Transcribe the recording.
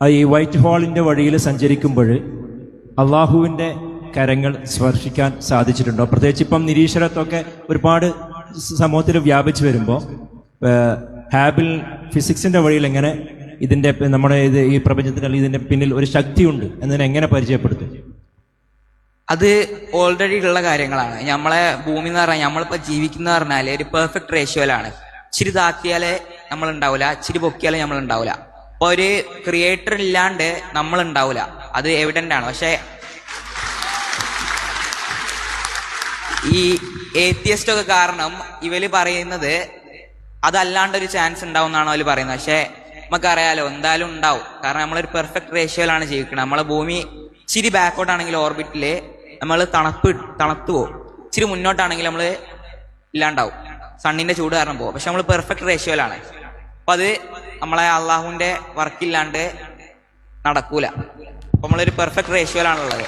ഈ വൈറ്റ് ഹോളിന്റെ വഴിയിൽ സഞ്ചരിക്കുമ്പോൾ അള്ളാഹുവിന്റെ കരങ്ങൾ സ്പർശിക്കാൻ സാധിച്ചിട്ടുണ്ടോ? പ്രത്യേകിച്ച് ഇപ്പം നിരീക്ഷണത്തൊക്കെ ഒരുപാട് സമൂഹത്തിൽ വ്യാപിച്ചു വരുമ്പോൾ ഹാബിൽ ഫിസിക്സിന്റെ വഴിയിൽ എങ്ങനെ ഇതിന്റെ നമ്മുടെ ഇത് ഈ പ്രപഞ്ചത്തിന് അല്ലെങ്കിൽ പിന്നിൽ ഒരു ശക്തിയുണ്ട് എന്നതിനെ എങ്ങനെ പരിചയപ്പെടുത്തും? അത് ഓൾറെഡി ഉള്ള കാര്യങ്ങളാണ്. നമ്മളെ ഭൂമി എന്ന് പറഞ്ഞാൽ നമ്മളിപ്പോ ജീവിക്കുന്ന പറഞ്ഞാൽ ഒരു പെർഫെക്റ്റ് റേഷ്യോയിലാണ് ഇച്ചിരി താത്തിയാലേ നമ്മൾ ഉണ്ടാവില്ല ഇച്ചിരി പൊക്കിയാലേ നമ്മൾ ഉണ്ടാവില്ല അപ്പൊ ഒരു ക്രിയേറ്റർ ഇല്ലാണ്ട് നമ്മൾ ഉണ്ടാവില്ല അത് എവിഡന്റ് ആണ്. പക്ഷെ ഈ ഏത്തിയസ്റ്റ് ഒക്കെ കാരണം ഇവർ പറയുന്നത് അതല്ലാണ്ട് ഒരു ചാൻസ് ഉണ്ടാവും എന്നാണ് അവർ പറയുന്നത്. പക്ഷെ നമുക്കറിയാലോ എന്തായാലും ഉണ്ടാവും. കാരണം നമ്മളൊരു പെർഫെക്റ്റ് റേഷ്യോയിലാണ് ജീവിക്കുന്നത് നമ്മളെ ഭൂമി ഇച്ചിരി ബാക്കോട്ട് ആണെങ്കിൽ ഓർബിറ്റിൽ നമ്മൾ തണുപ്പ് തണുത്തു പോകും ഇച്ചിരി മുന്നോട്ടാണെങ്കിൽ നമ്മൾ ഇല്ലാണ്ടാവും. സണ്ണിന്റെ ചൂട് കാരണം പോകും പക്ഷെ നമ്മൾ പെർഫെക്റ്റ് റേഷ്യോയിലാണ് അപ്പൊ അത് നമ്മളെ അള്ളാഹുവിന്റെ വർക്കില്ലാണ്ട് നടക്കൂല. അപ്പൊ നമ്മളൊരു പെർഫെക്റ്റ് റേഷ്യോയിലാണുള്ളത്